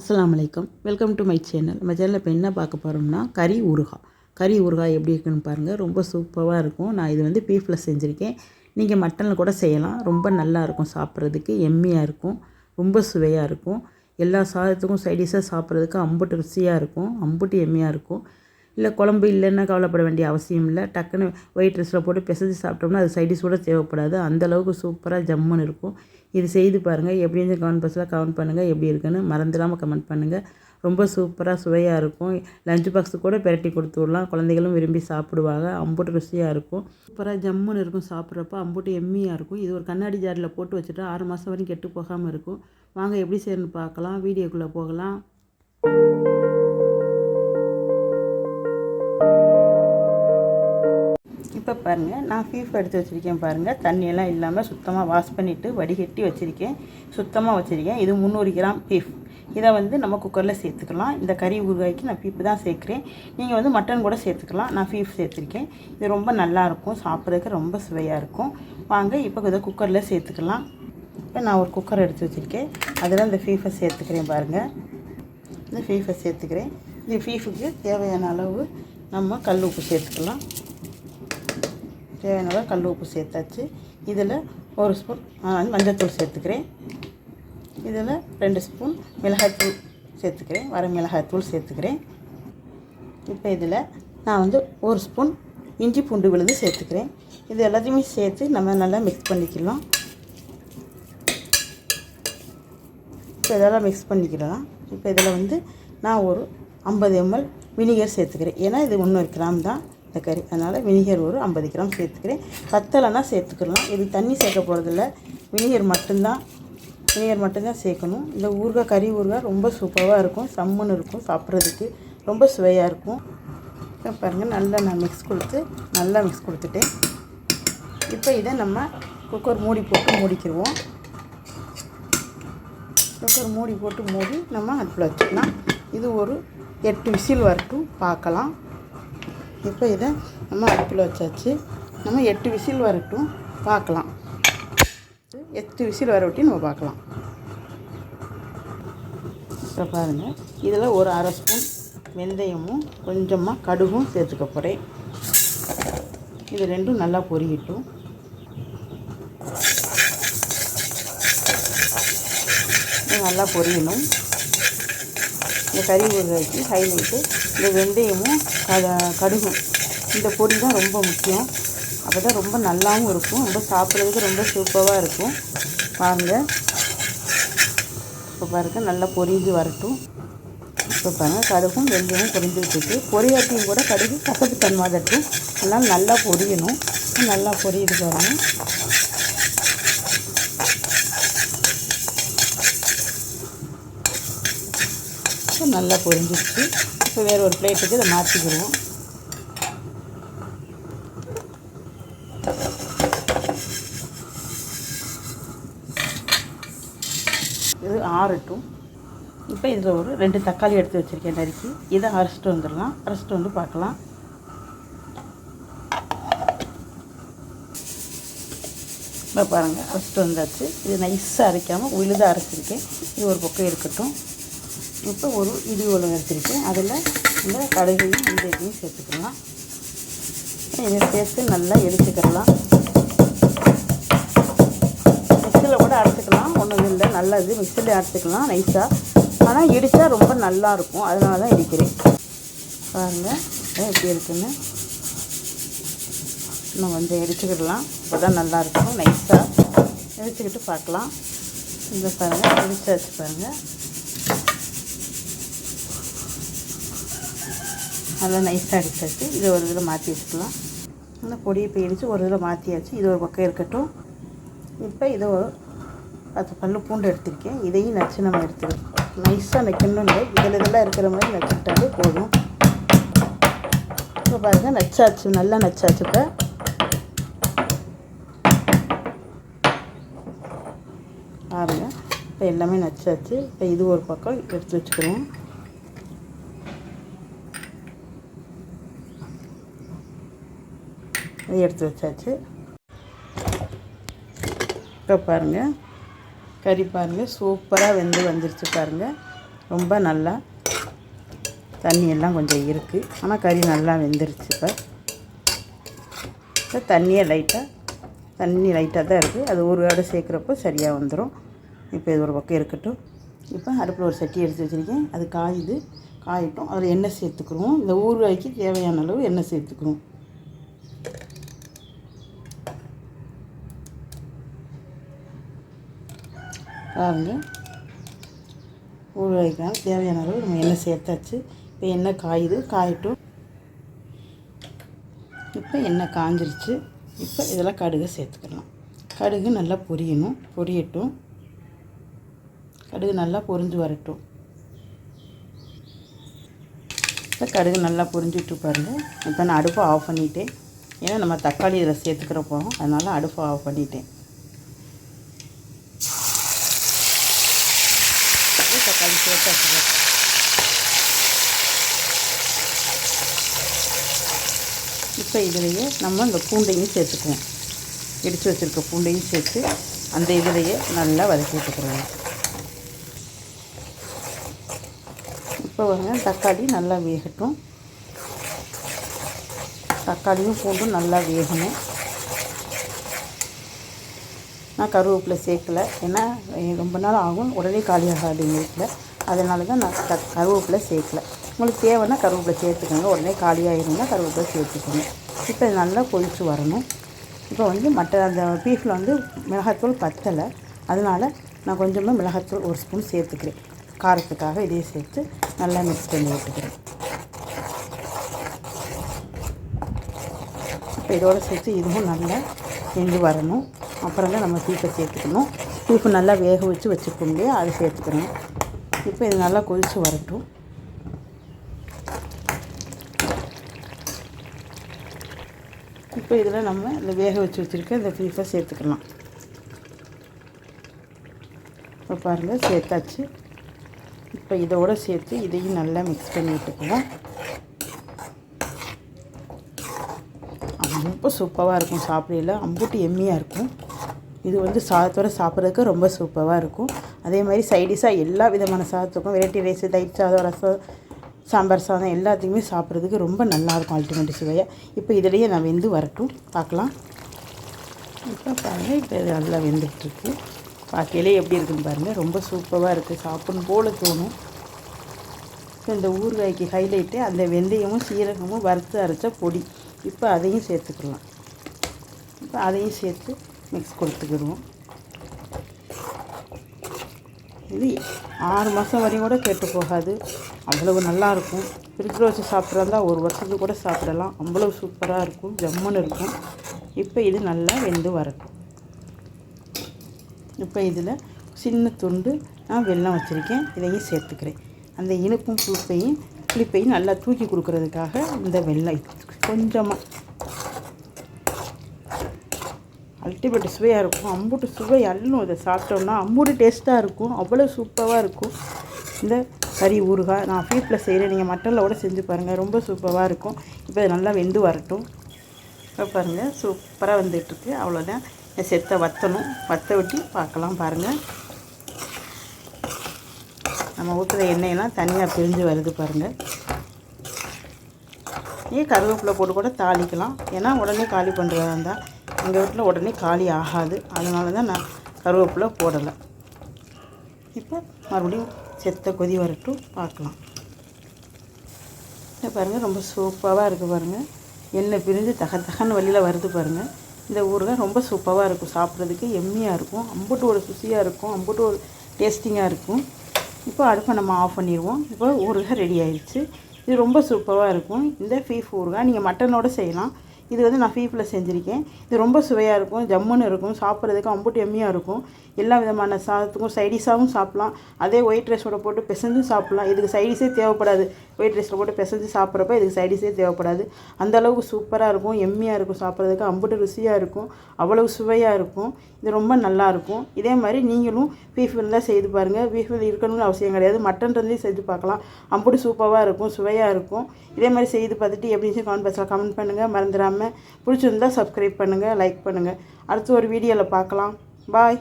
அஸ்லாம் வலைக்கம் welcome to my channel நம்ம சேனலில் இப்போ என்ன பார்க்க போகிறோம்னா கறி ஊறுகாய் கறி ஊறுகாய் எப்படி இருக்குன்னு பாருங்கள் ரொம்ப சூப்பராக இருக்கும். நான் இது வந்து பீஃபில் செஞ்சுருக்கேன். நீங்கள் மட்டனில் கூட செய்யலாம். ரொம்ப நல்லா இருக்கும் சாப்பிட்றதுக்கு. எம்மியாக இருக்கும். ரொம்ப சுவையாக இருக்கும். எல்லா சாதத்துக்கும் சைடிஷாக சாப்பிட்றதுக்கு அம்புட்டு ருசியாக இருக்கும். அம்புட்டு எம்மியாக இருக்கும். இல்லை குழம்பு இல்லைன்னா கவலைப்பட வேண்டிய அவசியம் இல்லை. டக்குன்னு ஒயிட் ரைஸில் போட்டு பிசைஞ்சு சாப்பிட்டோம்னா அது சைடிஸ் கூட தேவைப்படாது. அந்தளவுக்கு சூப்பராக ஜம்முன்னு இருக்கும். இது செய்து பாருங்கள் எப்படி இருந்து கமெண்ட் பாக்ஸில் கமெண்ட் பண்ணுங்கள் எப்படி இருக்குன்னு மறந்துடாமல் கமெண்ட் பண்ணுங்கள் ரொம்ப சூப்பராக சுவையாக இருக்கும். லஞ்ச் பாக்ஸு கூட பெரட்டி கொடுத்து விடலாம். குழந்தைகளும் விரும்பி சாப்பிடுவாங்க. அம்புட்டு ருசியாக இருக்கும். சூப்பராக ஜம்முன்னு இருக்கும் சாப்பிட்றப்ப. அம்புட்டு எம்மியாக இருக்கும். இது ஒரு கண்ணாடி ஜாரில் போட்டு வச்சுட்டா ஆறு மாதம் வரைக்கும் கெட்டு போகாமல் இருக்கும். வாங்க எப்படி செய்யணும்னு பார்க்கலாம். வீடியோக்குள்ளே போகலாம். இப்போ பாருங்கள் நான் ஃபீஃப் எடுத்து வச்சுருக்கேன் பாருங்கள் தண்ணியெல்லாம் இல்லாமல் சுத்தமாக வாஷ் பண்ணிவிட்டு வடிகட்டி வச்சுருக்கேன். சுத்தமாக வச்சுருக்கேன். இது முந்நூறு கிராம் பீஃப் இதை வந்து நம்ம குக்கரில் சேர்த்துக்கலாம். இந்த கறி ஊறுகாய்க்கு நான் பீப்பு தான் சேர்க்குறேன். நீங்கள் வந்து மட்டன் கூட சேர்த்துக்கலாம். நான் பீஃப் சேர்த்துருக்கேன். இது ரொம்ப நல்லாயிருக்கும் சாப்பிட்றதுக்கு ரொம்ப சுவையாக இருக்கும். வாங்க இப்போ இதை குக்கரில் சேர்த்துக்கலாம். இப்போ நான் ஒரு குக்கர் எடுத்து வச்சுருக்கேன். அதில் இந்த ஃபீஃபை சேர்த்துக்கிறேன் பாருங்கள் இந்த ஃபீஃபை சேர்த்துக்கிறேன். இந்த ஃபீஃபுக்கு தேவையான அளவு நம்ம கல் உப்பு சேர்த்துக்கலாம். தேவையான கல் உப்பு சேர்த்தாச்சு. இதில் ஒரு ஸ்பூன் மஞ்சள்தூள் சேர்த்துக்கிறேன். இதில் ரெண்டு ஸ்பூன் மிளகாய்த்தூள் சேர்த்துக்கிறேன். வர மிளகாய்த்தூள் சேர்த்துக்கிறேன். இப்போ இதில் நான் வந்து ஒரு ஸ்பூன் இஞ்சி பூண்டு விழுது சேர்த்துக்கிறேன். இது எல்லாத்தையுமே சேர்த்து நம்ம நல்லா மிக்ஸ் பண்ணிக்கலாம். இப்போ இதெல்லாம் மிக்ஸ் பண்ணிக்கலாம். இப்போ இதில் வந்து நான் ஒரு ஐம்பது எம்எல் வினிகர் சேர்த்துக்கிறேன். ஏன்னா இது ஒன்று கிராம் தான். இந்த கறி. அதனால் வினிகர் ஒரு ஐம்பது கிராம் சேர்த்துக்கிறேன். பத்தலைன்னா சேர்த்துக்கலாம். இது தண்ணி சேர்க்க போகிறதில்ல வினிகர் மட்டும்தான். வினிகர் மட்டும்தான் சேர்க்கணும். இந்த ஊறுகாய் கறி ஊறுகாய் ரொம்ப சூப்பராக இருக்கும். சம்முன்னு இருக்கும் சாப்பிட்றதுக்கு. ரொம்ப சுவையாக இருக்கும். இப்போ பாருங்கள் நல்லா நான் மிக்ஸ் கொடுத்து நல்லா மிக்ஸ் கொடுத்துட்டேன். இப்போ இதை நம்ம குக்கர் மூடி போட்டு மூடிக்கிடுவோம் குக்கர் மூடி போட்டு மூடி நம்ம அடுப்பில் வச்சுக்கலாம். இது ஒரு எட்டு விசில் வரட்டும். பார்க்கலாம். இப்போ இதை நம்ம அடுப்பில் வச்சாச்சு. நம்ம எட்டு விசில் வரட்டும். பார்க்கலாம். எட்டு விசில் வர விட்டி நம்ம பார்க்கலாம். இப்போ பாருங்கள் இதில் ஒரு அரை ஸ்பூன் வெந்தயமும் கொஞ்சமாக கடுகும் சேர்த்துக்க போகிறேன் இது ரெண்டும் நல்லா பொரியட்டும். நல்லா பொரியணும். இந்த கறி ஊறுகாய்க்கு ஹைலைட்டு இந்த வெந்தயமும் கட கடுகும். இந்த பொடி தான் ரொம்ப முக்கியம். அப்போ தான் ரொம்ப நல்லாவும் இருக்கும். ரொம்ப சாப்பிட்றதுக்கு ரொம்ப சூப்பராக இருக்கும். வாங்க இப்போ பாருங்கள் நல்லா பொரிஞ்சு வரட்டும். இப்போ பாருங்கள் கடுகும் வெந்தயமும் பொரிஞ்சுக்கிட்டு பொரியாட்டியும் கூட கடுகு கசப்பு தன்மாதட்டும் இருக்கும் அதனால் நல்லா பொரியணும். நல்லா பொரியுது பாருங்கள் இப்போ நல்லா பொரிஞ்சிடுச்சு இப்போ வேறு ஒரு பிளேட்டுக்கு இதை மாற்றிக்கிடுவோம் இது ஆறட்டும். இப்போ இதில் ஒரு ரெண்டு தக்காளி எடுத்து வச்சுருக்கேன் நறுக்கி இதை அரைச்சிட்டு வந்துடலாம். அரைச்சிட்டு வந்து பார்க்கலாம். இப்போ பாருங்கள் அரைச்சிட்டு வந்தாச்சு. இது நைஸாக அரைக்காமல் உழுதாக அரைச்சிருக்கேன். இது ஒரு பக்கம் இருக்கட்டும். இப்போ ஒரு இடி உலகம் எடுத்துருக்கேன். அதில் இந்த கடுகையும் வெந்தயத்தையும் சேர்த்துக்கலாம். இதை சேர்த்து நல்லா எரிச்சுக்கிடலாம் மிக்சியில் கூட அரைச்சிக்கலாம். ஒன்றும் இல்லை நல்லது. மிக்சியில் அரைச்சிக்கலாம் நைஸாக ஆனால் இடித்தா ரொம்ப நல்லாயிருக்கும் அதனால தான் இடிக்கிறேன். பாருங்கள் எப்படி இருக்குன்னு. நம்ம வந்து இடிச்சுக்கிடலாம். அப்போ தான் நல்லாயிருக்கும் நைஸாக இடிச்சுக்கிட்டு பார்க்கலாம். இந்த பாருங்கள் இடிச்சாச்சு பாருங்கள் நல்லா நைஸாக அடிச்சாச்சு இதை ஒரு இதில் மாற்றி வச்சுக்கலாம் இந்த பொடியை இப்போ ஒரு இதில் மாற்றியாச்சு இது ஒரு பக்கம் இருக்கட்டும். இப்போ இதை ஒரு பத்து பல்லு பூண்டு எடுத்திருக்கேன். இதையும் நச்சு நம்ம எடுத்துக்கலாம். நைஸாக நக்கணும் இல்லை இதில் இதெல்லாம் இருக்கிற மாதிரி நச்சுக்கிட்டாலே போதும். இப்போ பாருங்கள் நச்சாச்சு. நல்லா நச்சாச்சு இப்போ. பாருங்கள் இப்போ எல்லாமே நச்சாச்சு. இப்போ இது ஒரு பக்கம் எடுத்து வச்சுக்கிறோம் இது எடுத்து வச்சாச்சு. இப்போ பாருங்கள் கறி பாருங்கள் சூப்பராக வெந்து வந்துருச்சு பாருங்கள் ரொம்ப நல்லா தண்ணியெல்லாம் கொஞ்சம் இருக்குது ஆனால் கறி நல்லா வெந்துருச்சு இப்போ. இப்போ தண்ணியே லைட்டாக தண்ணி லைட்டாக தான் இருக்குது அது ஒரு வேடை சேர்க்குறப்போ சரியாக வந்துடும் இப்போ இது ஒரு பக்கம் இருக்கட்டும். இப்போ அடுப்பில் ஒரு சட்டி எடுத்து வச்சுருக்கேன். அது காயுது. காயட்டும். அதில் எண்ணெய் சேர்த்துக்குருவோம். இந்த ஊறுகாய்க்கு தேவையான அளவு எண்ணெய் சேர்த்துக்குருவோம். பாருங்கள் ஊழ வைக்கலாம் தேவையான அளவு நம்ம எண்ணெய் சேர்த்தாச்சு. இப்போ எண்ணெய் காயுது. காயட்டும். இப்போ எண்ணெய் காஞ்சிருச்சு. இப்போ இதெல்லாம் கடுகு சேர்த்துக்கலாம். கடுகு நல்லா பொரியணும். பொரியட்டும். கடுகு நல்லா பொரிஞ்சு வரட்டும். இப்போ கடுகு நல்லா பொரிஞ்சுட்டு பாருங்கள் இப்போ நான் அடுப்பை ஆஃப் பண்ணிட்டேன். ஏன்னா நம்ம தக்காளி இதில் சேர்த்துக்கிற போகிறோம் அதனால் அடுப்பை ஆஃப் பண்ணிட்டேன். இப்போ தக்காளி இப்போ இதிலையே நம்ம இந்த பூண்டையும் சேர்த்துக்குவோம். இடித்து வச்சுருக்க பூண்டையும் சேர்த்து அந்த இதிலையே நல்லா வதக்கி விட்டுக்கிறோம் இப்போ வந்து தக்காளி நல்லா வேகட்டும். தக்காளியும் பூண்டும் நல்லா வேகணும். நான் கருவேப்பிலை சேர்க்கல. ஏன்னா ரொம்ப நாள் ஆகும். உடனே காலி ஆகாது எங்கள் வீட்டில் அதனால தான் நான் க கருவேப்பிலை சேர்க்கல. உங்களுக்கு தேவைன்னா கருவேப்பிலை சேர்த்துக்கோங்க. உடனே காலியாகிருந்தா கருவேப்பிலை சேர்த்துக்கோங்க. இப்போ நல்லா கொதித்து வரணும். இப்போ வந்து மற்ற அந்த பீஃபில் வந்து மிளகாத்தூள் பத்தலை. அதனால் நான் கொஞ்சமாக மிளகாத்தூள் ஒரு ஸ்பூன் சேர்த்துக்கிறேன். காரத்துக்காக இதையும் சேர்த்து நல்லா மிக்ஸ் பண்ணி விட்டுக்கிறேன். இப்போ இதோடு சேர்த்து இதுவும் நல்லா செஞ்சு வரணும். அப்புறம் தான் நம்ம பீஃபை சேர்த்துக்கணும். பீஃபு நல்லா வேக வச்சு வச்சுருக்கோம் இல்லையா? அதை சேர்த்துக்கணும் இப்போ இது நல்லா கொதித்து வரட்டும். இப்போ இதில் நம்ம இந்த வேக வச்சு வச்சுருக்க இந்த பீஃபை சேர்த்துக்கலாம். இப்போ பாருங்கள் சேர்த்தாச்சு. இப்போ இதோடு சேர்த்து இதையும் நல்லா மிக்ஸ் பண்ணி விட்டுக்குவோம் ரொம்ப சூப்பராக இருக்கும். சாப்பிடல அம்புட்டு எம்மியாக இருக்கும். இது வந்து சாதத்தோடு சாப்பிட்றதுக்கு ரொம்ப சூப்பராக இருக்கும். அதே மாதிரி சைடிஷாக எல்லா விதமான சாதத்துக்கும் வெரைட்டி ரைஸ் தயிர் சாதம் ரசம் சாம்பார் சாதம் எல்லாத்துக்குமே சாப்பிட்றதுக்கு ரொம்ப நல்லாயிருக்கும் அல்டிமேட் சுவையாக இப்போ இதிலையே நான் வெந்து வரட்டும். பார்க்கலாம். இப்போ பாருங்கள் இப்போ இது நல்லா வெந்துட்டுருக்கு பார்க்கையிலே எப்படி இருக்குன்னு பாருங்கள் ரொம்ப சூப்பராக இருக்குது சாப்பிடணும் போல தோணும். இப்போ இந்த ஊறுகாய்க்கு ஹைலைட்டு அந்த வெந்தயமும் சீரகமும் வறுத்து அரைச்ச பொடி. இப்போ அதையும் சேர்த்துக்கலாம். இப்போ அதையும் சேர்த்து மிக்ஸ் கொடுத்துக்கிடுவோம். இது ஆறு மாதம் வரையும் கூட கெட்டு போகாது. அவ்வளவு நல்லாயிருக்கும். ஃப்ரிட்ஜில் வச்சு சாப்பிட்றதா ஒரு வருஷத்துக்கு கூட சாப்பிடலாம். அவ்வளோ சூப்பராக இருக்கும். ஜம்முன்னு இருக்கும். இப்போ இது நல்லா வெந்து வரட்டும். இப்போ இதில் சின்ன துண்டு நான் வெல்லம் வச்சுருக்கேன். இதையும் சேர்த்துக்கிறேன். அந்த இனிப்பும் புளிப்பையும் புளிப்பையும் நல்லா தூக்கி கொடுக்கறதுக்காக இந்த வெள்ளம் கொஞ்சமாக எட்டிப்பட்டு சுவையாக இருக்கும். அம்புட்டு சுவை அள்ளும் இதை சாப்பிட்டோம்னா அம்புட்டு டேஸ்ட்டாக இருக்கும். அவ்வளோ சூப்பராக இருக்கும். இந்த கறி ஊறுகாய் நான் ஃபீட்டில் செய்கிறேன் நீங்கள் மட்டனில் கூட செஞ்சு பாருங்கள் ரொம்ப சூப்பராக இருக்கும். இப்போ இது நல்லா வெந்து வரட்டும். இப்போ பாருங்கள் சூப்பராக வந்துட்டுருக்கு. அவ்வளோதான் செத்தை வற்றணும் வற்ற விட்டு பார்க்கலாம் பாருங்கள் நம்ம ஊற்றுற எண்ணெயெல்லாம் தனியாக பிரிஞ்சு வருது பாருங்கள் நீ கருவேப்பிலை போட்டு கூட தாளிக்கலாம். ஏன்னா உடனே காலி பண்ணுறதா இருந்தால் எங்கள் வீட்டில் உடனே காலி ஆகாது. அதனால தான் நான் கருவேப்பிலை போடலை. இப்போ மறுபடியும் செத்த கொதி வரட்டும் பார்க்கலாம். இதை பாருங்கள் ரொம்ப சூப்பராக இருக்குது பாருங்கள் எண்ணெய் பிரிஞ்சு தக தகன்னு வழியில் வருது பாருங்கள் இந்த ஊறுகாய் ரொம்ப சூப்பராக இருக்கும். சாப்பிட்றதுக்கு எம்மியாக இருக்கும். அம்புட்டு ஒரு சுசியாக இருக்கும். அம்புட்டு ஒரு டேஸ்டிங்காக இருக்கும். இப்போ அடுப்பை நம்ம ஆஃப் பண்ணிடுவோம். இப்போ ஊறுகாய் ரெடி ஆயிடுச்சு. இது ரொம்ப சூப்பராக இருக்கும். இந்த ஃபீஃப் ஊறுகாய். நீங்கள் மட்டனோடு செய்யலாம். இது வந்து நான் ஃபீஃபில் செஞ்சுருக்கேன். இது ரொம்ப சுவையாக இருக்கும் ஜம்முன்னு இருக்கும் சாப்பிட்றதுக்கு அம்புட்டு எம்மியாக இருக்கும். எல்லா விதமான சாதத்துக்கும் சைடிஷாகவும் சாப்பிட்லாம். அதே ஒயிட் ரைஸோட போட்டு பிசைஞ்சும் சாப்பிட்லாம். இதுக்கு சைடிஷே தேவைப்படாது. ஒயிட் ரைஸில் போட்டு பிசைஞ்சு சாப்பிட்றப்ப இதுக்கு சைடிஷே தேவைப்படாது. அந்த அளவுக்கு சூப்பராக இருக்கும் எம்மியாக இருக்கும் சாப்பிட்றதுக்கு அம்புட்டு ருசியாக இருக்கும் அவ்வளவு சுவையாக இருக்கும். இது ரொம்ப நல்லாயிருக்கும் இதே மாதிரி நீங்களும் பீஃப் இருந்தால் செய்து பாருங்கள் பீஃப் இருக்கணும்னு அவசியம் கிடையாது. மட்டன் இருந்தே செஞ்சு பார்க்கலாம். அம்புட்டு சூப்பராக இருக்கும் சுவையாக இருக்கும். இதே மாதிரி செய்து பார்த்துட்டு எப்படி கமெண்ட் பாக்ஸில் கமெண்ட் பண்ணுங்கள் மறந்துடாமல் பிடிச்சிருந்தால் சப்ஸ்கிரைப் பண்ணுங்கள் லைக் பண்ணுங்கள் அடுத்து ஒரு வீடியோவில் பார்க்கலாம். பாய்